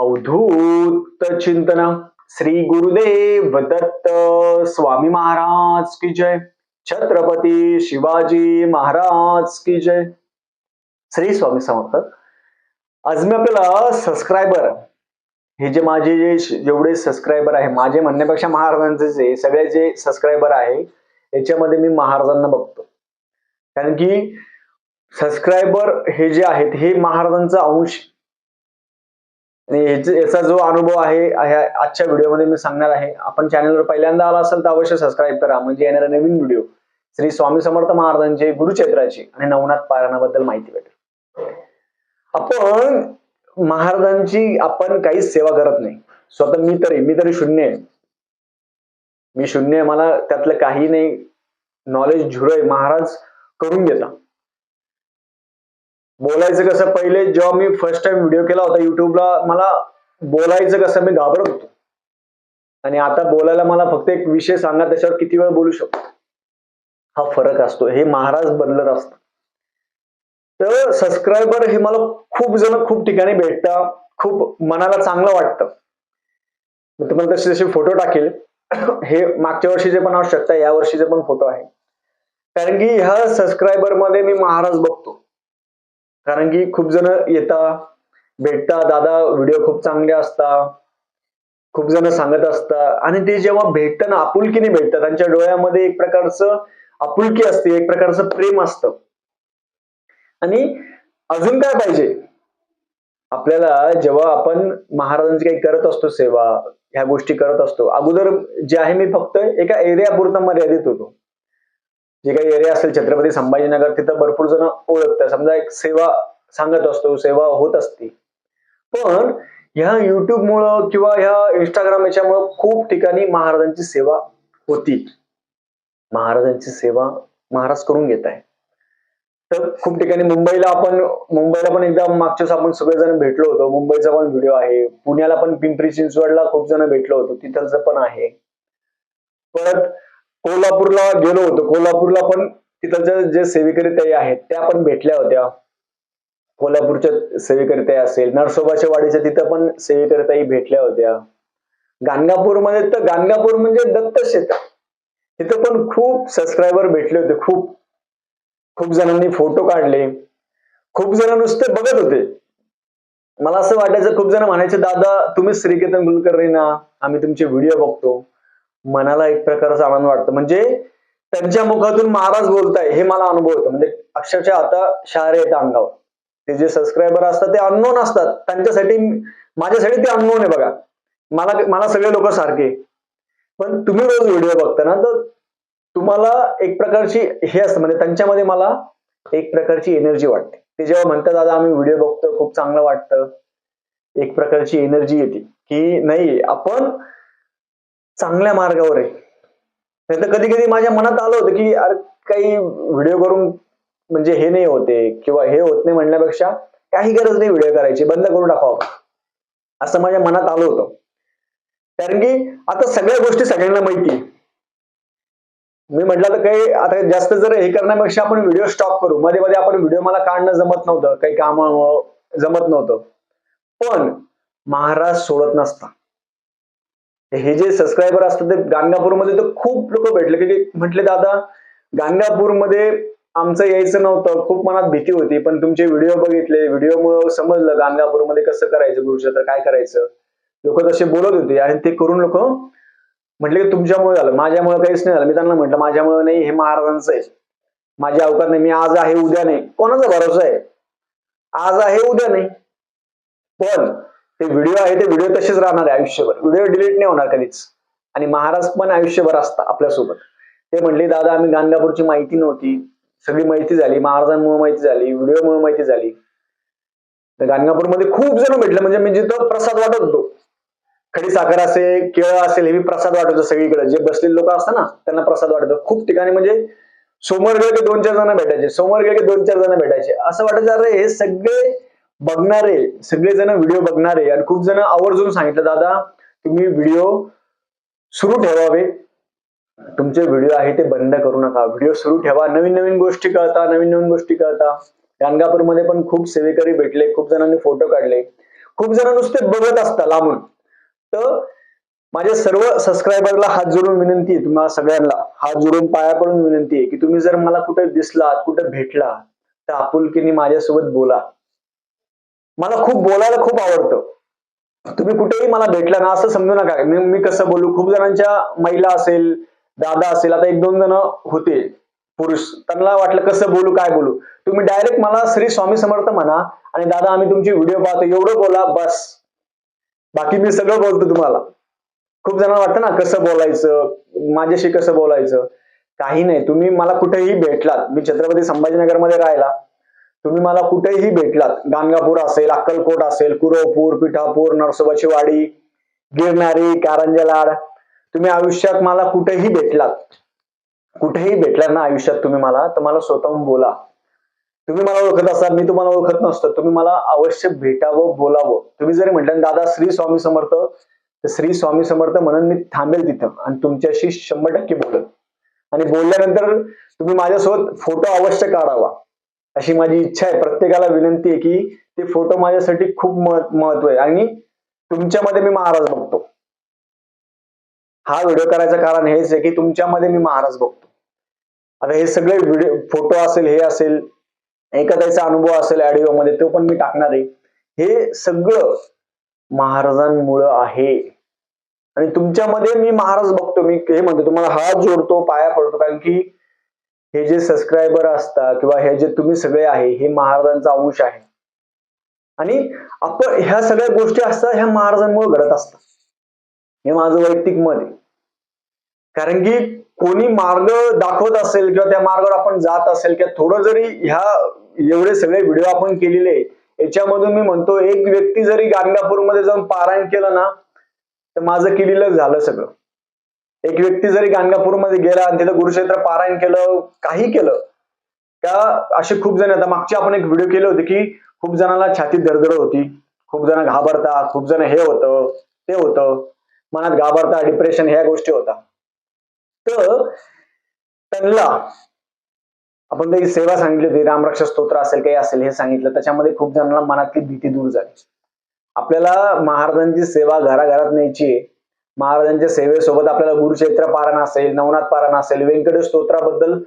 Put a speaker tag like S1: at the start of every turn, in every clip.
S1: अवधूत चिंतन श्री गुरुदेव दत्त स्वामी महाराज की जय. छत्रपती शिवाजी महाराज की जय. श्री स्वामी समर्थ. आज मी आपल्याला सबस्क्रायबर हे जे माझे जे जेवढे सबस्क्रायबर आहे माझे म्हणण्यापेक्षा महाराजांचे जे सगळे जे सबस्क्रायबर आहे याच्यामध्ये मी महाराजांना बघतो. कारण की सबस्क्रायबर हे जे आहेत हे महाराजांचा अंश आणि याचा जो अनुभव आहे ह्या आजच्या व्हिडिओमध्ये मी सांगणार आहे. आपण चॅनलवर पहिल्यांदा आला असेल तर अवश्य सबस्क्राईब करा. म्हणजे येणारा नवीन व्हिडिओ श्री स्वामी समर्थ महाराजांचे गुरुक्षेत्राची आणि नवनाथ पारायणाबद्दल माहिती भेटेल. आपण महाराजांची आपण काहीच सेवा करत नाही. स्वतः मी तरी मी तरी शून्य आहे. मी शून्य आहे. मला त्यातलं काही नाही. नॉलेज झुरय. महाराज करून घेता. बोलायचं कसं पहिले जेव्हा मी फर्स्ट टाइम व्हिडिओ केला होता युट्यूबला मला बोलायचं कसं मी घाबरत होतो. आणि आता बोलायला मला फक्त एक विषय सांगा त्याच्यावर किती वेळ बोलू शकतो? हा फरक असतो. हे महाराज बदलत असतात. तर सबस्क्रायबर हे मला खूप जण खूप ठिकाणी भेटतात. खूप मनाला चांगलं वाटतं. मी तुम्हाला तसे तसे फोटो टाकेल. हे मागच्या वर्षीचे पण असू शकता या वर्षीचे पण फोटो आहे. कारण की ह्या सबस्क्रायबरमध्ये मी महाराज बघतो. कारण की खूप जण येता भेटता दादा व्हिडिओ खूप चांगले असता खूप जण सांगत असता. आणि ते जेव्हा भेटतं ना आपुलकीने भेटतात त्यांच्या डोळ्यामध्ये एक प्रकारचं आपुलकी असते एक प्रकारचं प्रेम असतं. आणि अजून काय पाहिजे? आपल्याला जेव्हा आपण महाराजांची काही करत असतो सेवा ह्या गोष्टी करत असतो अगोदर जे आहे मी फक्त एका एरियापुरता मर्यादित होतो. जे काही एरिया असेल छत्रपती संभाजीनगर तिथं भरपूर जण ओळखतात. समजा एक सेवा सांगत असतो सेवा होत असते. पण ह्या युट्यूबमुळं किंवा ह्या इंस्टाग्राम याच्यामुळं खूप ठिकाणी महाराजांची सेवा होती. महाराजांची सेवा महाराज करून घेत आहे तर खूप ठिकाणी मुंबईला आपण मुंबईला पण एकदा मागच्या आपण सगळेजण भेटलो होतो. मुंबईचा पण व्हिडिओ आहे. पुण्याला पण पिंपरी चिंचवडला खूप जण भेटलो होतो. तिथलचं पण आहे. परत कोल्हापूरला गेलो होतो. कोल्हापूरला पण तिथलच्या जे सेविकरी ताई आहेत त्या पण भेटल्या होत्या. कोल्हापूरच्या सेविकरी ताई असेल नरसोबाच्या वाडीच्या तिथं पण सेविकरी ताई भेटल्या होत्या. गाणगापूरमध्ये तर गाणगापूर म्हणजे दत्त क्षेत्र तिथं पण खूप सबस्क्रायबर भेटले होते खूप. खूप जणांनी फोटो काढले. खूप जण नुसते बघत होते. मला असं वाटायचं खूप जण म्हणायचे दादा तुम्ही श्रीकेतन कुलकर्णी ना आम्ही तुमचे व्हिडिओ बघतो. मनाला एक प्रकारचा आनंद वाटतो. म्हणजे त्यांच्या मुखातून महाराज बोलताय हे मला अनुभव होतो म्हणजे अक्षरशः आता शहारे येतं अंगावर. ते जे सबस्क्रायबर असतात ते अननोन असतात. त्यांच्यासाठी माझ्यासाठी ते अननोन आहे बघा. मला मला सगळे लोक सारखे पण तुम्ही रोज व्हिडिओ बघता ना तर तुम्हाला एक प्रकारची हे असतं. म्हणजे त्यांच्यामध्ये मला एक प्रकारची एनर्जी वाटते. ते जेव्हा म्हणतात दादा आम्ही व्हिडिओ बघतो खूप चांगलं वाटतं. एक प्रकारची एनर्जी येते. की नाही आपण चांगल्या मार्गावर आहे. नाही तर कधी कधी माझ्या मनात आलं होतं की अरे काही व्हिडिओ करून म्हणजे हे नाही होते किंवा हे होत नाही म्हणण्यापेक्षा काही गरज नाही व्हिडिओ करायची बंद करून टाकावं. असं माझ्या मनात आलं होतं. कारण की आता सगळ्या गोष्टी सगळ्यांना माहिती मी म्हटलं तर काही आता जास्त जर हे करण्यापेक्षा आपण व्हिडिओ स्टॉप करू. मध्ये मध्ये आपण व्हिडिओ मला काढणं जमत नव्हतं. काही काम जमत नव्हतं. पण महाराज सोडत नसता. हे जे सबस्क्रायबर असतात ते गाणगापूरमध्ये तर खूप लोक भेटले. की म्हटले दादा गाणगापूरमध्ये आमचं यायचं नव्हतं. खूप मनात भीती होती. पण तुमचे व्हिडिओ बघितले. व्हिडिओमुळे समजलं गाणगापूरमध्ये कसं करायचं गुरुक्षेत्र काय करायचं? लोक तसे बोलत होते. आणि ते करून लोक म्हटले की तुमच्यामुळे झालं. माझ्यामुळे काहीच नाही झालं. मी त्यांना म्हटलं माझ्यामुळे नाही. हे महाराजांचं आहे. माझ्या अवकात नाही. मी आज आहे उद्या नाही. कोणाचा भरोसा आहे? आज आहे उद्या नाही. पण ते व्हिडिओ आहे ते व्हिडिओ तसेच राहणार आहे आयुष्यभर. व्हिडिओ डिलीट नाही होणार कधीच. आणि महाराज पण आयुष्यभर असता आपल्यासोबत. ते म्हणले दादा आम्ही गाणगापूरची माहिती नव्हती. सगळी माहिती झाली. महाराजांमुळे माहिती झाली. व्हिडिओमुळे माहिती झाली. तर गाणगापूरमध्ये खूप जण भेटले. म्हणजे मी जिथं प्रसाद वाटत होतो. खडी साखर असेल केळं असेल हे मी प्रसाद वाटतो सगळीकडे. जे बसलेले लोक असतात ना त्यांना प्रसाद वाटतो खूप ठिकाणी म्हणजे समोर गेले की दोन चार जण भेटायचे. समोर गेले की दोन चार जण भेटायचे. असं वाटायचं अरे हे सगळे बघणारे सगळे जण व्हिडिओ बघणारे आणि खूप जण आवर्जून सांगितलं दादा तुम्ही व्हिडिओ सुरू ठेवावे तुमचे व्हिडिओ आहे ते बंद करू नका. व्हिडिओ सुरू ठेवा. नवीन नवीन गोष्टी कळता नवीन नवीन गोष्टी कळता. गाणगापूरमध्ये पण खूप सेवेकरी भेटले खूप जणांनी फोटो काढले. खूप जण नुसते बघत असता लांबून. तर माझ्या सर्व सबस्क्रायबरला हात जोडून विनंती आहे तुम्हाला सगळ्यांना. हात जोडून पाया पडून विनंती आहे की तुम्ही जर मला कुठे दिसलात कुठे भेटला तर आपुलकीने माझ्यासोबत बोला. मला खूप बोलायला खूप आवडतं. तुम्ही कुठेही मला भेटला ना असं समजू नका. मी मी कसं बोलू? खूप जणांच्या महिला असेल दादा असेल आता एक दोन जण होते पुरुष. त्यांना वाटलं कसं बोलू काय बोलू? तुम्ही डायरेक्ट मला श्री स्वामी समर्थ म्हणा आणि दादा आम्ही तुमची व्हिडिओ पाहतो. एवढं बोला बस. बाकी मी सगळं बोलतो तुम्हाला. खूप जणांना वाटतं ना कसं बोलायचं? माझ्याशी कसं बोलायचं? काही नाही. तुम्ही मला कुठेही भेटलात. मी छत्रपती संभाजीनगरमध्ये राहिला. तुम्ही मला कुठेही भेटलात गाणगापूर असेल अक्कलकोट असेल कुरवपूर पिठापूर नरसोबाची वाडी गिरणारी कारंजलाड तुम्ही आयुष्यात मला कुठेही भेटलात. कुठेही भेटला ना आयुष्यात तुम्ही मला तर मला स्वतःहून बोला. तुम्ही मला ओळखत असाल मी तुम्हाला ओळखत नसतो तुम्ही मला अवश्य भेटावं बोलावं. तुम्ही जरी म्हटलं दादा श्री स्वामी समर्थ तर श्री स्वामी समर्थ म्हणून मी थांबेल तिथं आणि तुमच्याशी शंभर टक्के बोलत आणि बोलल्यानंतर तुम्ही माझ्यासोबत फोटो अवश्य काढावा. अशी माझी इच्छा आहे. प्रत्येकाला विनंती आहे की ते फोटो माझ्यासाठी खूप महत्त्व आहे. आणि तुमच्यामध्ये मी महाराज बघतो. हा व्हिडिओ करायचं कारण हेच आहे की तुमच्यामध्ये मी महाराज बघतो. आता हे सगळे व्हिडिओ फोटो असेल हे असेल एखाद्याचा अनुभव असेल ऑडिओ मध्ये तो पण मी टाकणार आहे. हे सगळं महाराजांमुळं आहे. आणि तुमच्यामध्ये मी महाराज बघतो. मी हे म्हणतो तुम्हाला हात जोडतो पाया पडतो. कारण की हे जे सबस्क्रायबर असतात किंवा हे जे तुम्ही सगळे आहे हे महाराजांचा अंश आहे. आणि आपण ह्या सगळ्या गोष्टी असतात ह्या महाराजांमुळे घडत असतात. हे माझं वैयक्तिक मत आहे. कारण की कोणी मार्ग दाखवत असेल किंवा त्या मार्गावर आपण जात असेल किंवा थोडं जरी ह्या एवढे सगळे व्हिडिओ आपण केलेले याच्यामधून मी म्हणतो एक व्यक्ती जरी गाणगापूरमध्ये जाऊन पारायण केलं ना तर माझं केलेलं झालं सगळं. एक व्यक्ती जरी गाणगापूरमध्ये गेला आणि तिथं गुरुक्षेत्र पारायण केलं काही केलं का असे खूप जण आता मागचे आपण एक व्हिडिओ केले होते की खूप जणांना छातीत दरदर होती. खूप जण घाबरता खूप जण हे होतं ते होतं. मनात घाबरता डिप्रेशन ह्या गोष्टी होता. तर त्यांना आपण काही सेवा सांगितली होती. रामरक्षा स्तोत्र असेल काही असेल हे सांगितलं. त्याच्यामध्ये खूप जणांना मनातली भीती दूर झाली. आपल्याला महाराजांची सेवा घराघरात न्यायची आहे. महाराजांच्या सेवेसोबत आपल्याला गुरुक्षेत्र पारण असेल नवनाथ पारण असेल व्यंकटेश स्तोत्राबद्दल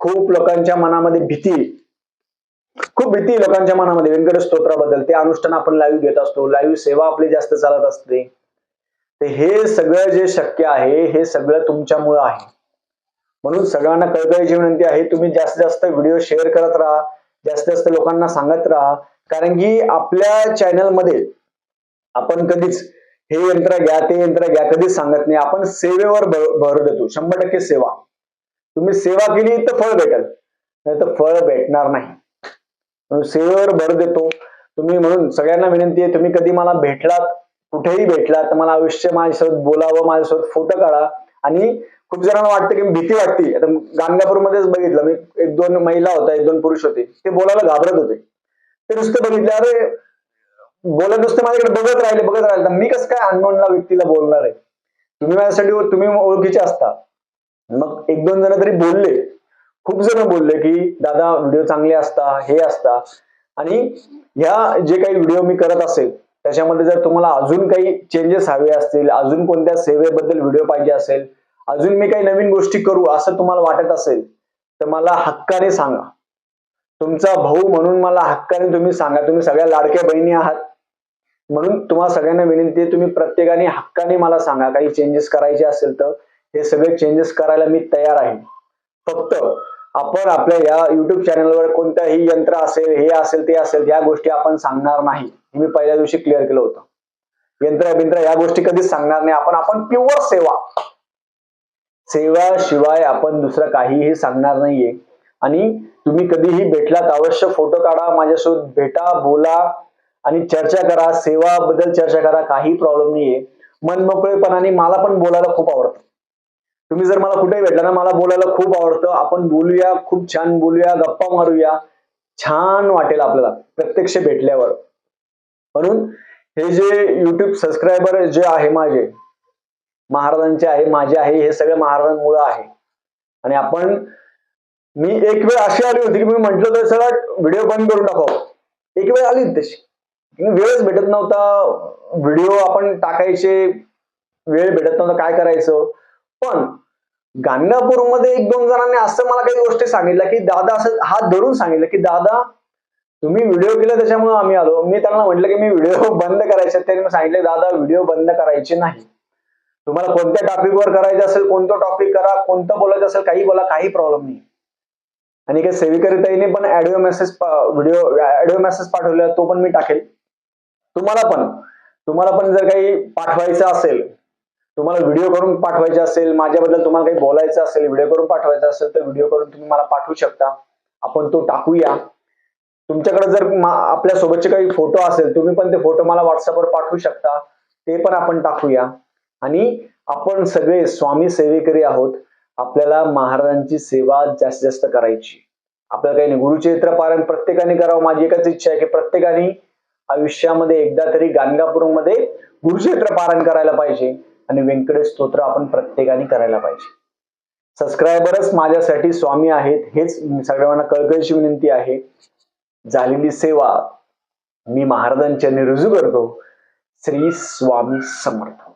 S1: खूप लोकांच्या मनामध्ये भीती खूप भीती लोकांच्या मनामध्ये व्यंकटेश स्तोत्राबद्दल. ते अनुष्ठान आपण लाईव्ह घेत असतो लाईव्ह सेवा आपली जास्त चालत असते. ते हे सगळं जे शक्य आहे हे सगळं तुमच्यामुळं आहे. म्हणून सगळ्यांना कळकळीची विनंती आहे तुम्ही जास्तीत जास्त व्हिडिओ शेअर करत राहा जास्तीत जास्त लोकांना सांगत राहा. कारण की आपल्या चॅनलमध्ये आपण कधीच हे यंत्र घ्या ते यंत्र घ्या कधीच सांगत नाही. आपण सेवेवर भर देतो. शंभर टक्के सेवा. तुम्ही सेवा केली तर फळ भेटेल. नाही तर फळ भेटणार नाही. म्हणून सेवेवर भर देतो. तुम्ही म्हणून सगळ्यांना विनंती आहे तुम्ही कधी मला भेटलात कुठेही भेटलात तर मला आयुष्य माझ्यासोबत बोलावं माझ्यासोबत फोटो काढा. आणि खूप जणांना वाटतं की भीती वाटते. आता गाणगापूरमध्येच बघितलं मी एक दोन महिला होत्या एक दोन पुरुष होते. ते बोलायला घाबरत होते. ते नुसते बघितले अरे बोलत नुसते माझ्याकडे बघत राहिले बघत राहिले. तर मी कसं काय अननोनला व्यक्तीला बोलणार आहे? तुम्ही माझ्यासाठी तुम्ही ओळखीचे असता. मग एक दोन जण तरी बोलले. खूप जण बोलले की दादा व्हिडिओ चांगले असता हे असता. आणि ह्या जे काही व्हिडिओ मी करत असेल त्याच्यामध्ये जर तुम्हाला अजून काही चेंजेस हवे असतील अजून कोणत्या सेवेबद्दल व्हिडिओ पाहिजे असेल अजून मी काही नवीन गोष्टी करू असं तुम्हाला वाटत असेल तर मला हक्काने सांगा. तुमचा भाऊ म्हणून मला हक्काने तुम्ही सांगा. तुम्ही सगळ्या लाडक्या बहिणी आहात. म्हणून तुम्हाला सगळ्यांना विनंती आहे तुम्ही प्रत्येकाने हक्काने मला सांगा काही चेंजेस करायचे असेल तर हे सगळे चेंजेस करायला मी तयार आहे. फक्त आपण आपल्या या युट्यूब चॅनलवर कोणतंही यंत्र असेल हे असेल ते असेल या गोष्टी आपण सांगणार नाही. हे मी पहिल्या दिवशी क्लिअर केलं होतं. यंत्र बिंत्र या गोष्टी कधीच सांगणार नाही. आपण आपण प्युअर सेवा. सेवा शिवाय आपण दुसरं काहीही सांगणार नाहीये. आणि तुम्ही कधीही भेटलात अवश्य फोटो काढा माझ्यासोबत भेटा बोला. आणि चर्चा करा सेवा बद्दल चर्चा करा काही प्रॉब्लेम नाहीये. मनमोकळेपणाने मला पण बोलायला खूप आवडतं. तुम्ही जर मला कुठेही भेटला ना मला बोलायला खूप आवडतं. आपण बोलूया खूप छान बोलूया गप्पा मारूया. छान वाटेल आपल्याला प्रत्यक्ष भेटल्यावर. म्हणून हे जे युट्यूब सबस्क्रायबर जे आहे माझे महाराजांचे आहे माझे आहे हे सगळे महाराजांमुळे आहे. आणि आपण मी एक वेळ अशी आली होती की मी म्हंटल तर सगळं व्हिडिओ बंद करून टाकावं. एक वेळ आली तशी. वेळच भेटत नव्हता. व्हिडिओ आपण टाकायचे वेळ भेटत नव्हता काय करायचं? पण गाणगापूरमध्ये एक दोन जणांनी असं मला काही गोष्टी सांगितल्या की दादा असं हात धरून सांगितलं की दादा तुम्ही व्हिडिओ केला त्याच्यामुळे आम्ही आलो. मी त्यांना म्हटलं की मी व्हिडिओ बंद करायचे त्यांनी सांगितले दादा व्हिडिओ बंद करायचे नाही. तुम्हाला कोणत्या टॉपिकवर करायचं असेल कोणतं टॉपिक करा कोणतं बोलायचं असेल काही बोला काही प्रॉब्लेम नाही. आणि काही सेविकरिताईने पण audio message video audio message पाठवला तो पण मी टाकेल. तुम्हाला पण. तुम्हाला पण जर काही पाठवायचं असेल तुम्हाला व्हिडिओ करून पाठवायचे असेल माझ्याबद्दल तुम्हाला काही बोलायचं असेल व्हिडिओ करून पाठवायचा असेल तर व्हिडिओ करून तुम्ही मला पाठवू शकता. आपण तो टाकूया. तुमच्याकडे जर आपल्या सोबतचे काही फोटो असेल तुम्ही पण ते फोटो मला व्हॉट्सअपवर पाठवू शकता. ते पण आपण टाकूया. आणि आपण सगळे स्वामी सेवेकरी आहोत. आपल्याला महाराजांची सेवा जास्तीत जास्त करायची. आपल्याला काही नाही गुरुचरित्र पारायण प्रत्येकाने करावं. माझी एकच इच्छा आहे की प्रत्येकाने आयुष्यामध्ये एकदा तरी गाणगापूरमध्ये गुरुक्षेत्र पारण करायला पाहिजे आणि व्यंकटेश स्तोत्र आपण प्रत्येकाने करायला पाहिजे. सबस्क्रायबरच माझ्यासाठी स्वामी आहेत हेच सगळ्यांना कळकळीची विनंती आहे. झालेली सेवा मी महाराजांच्या रुजू करतो. श्री स्वामी समर्थ.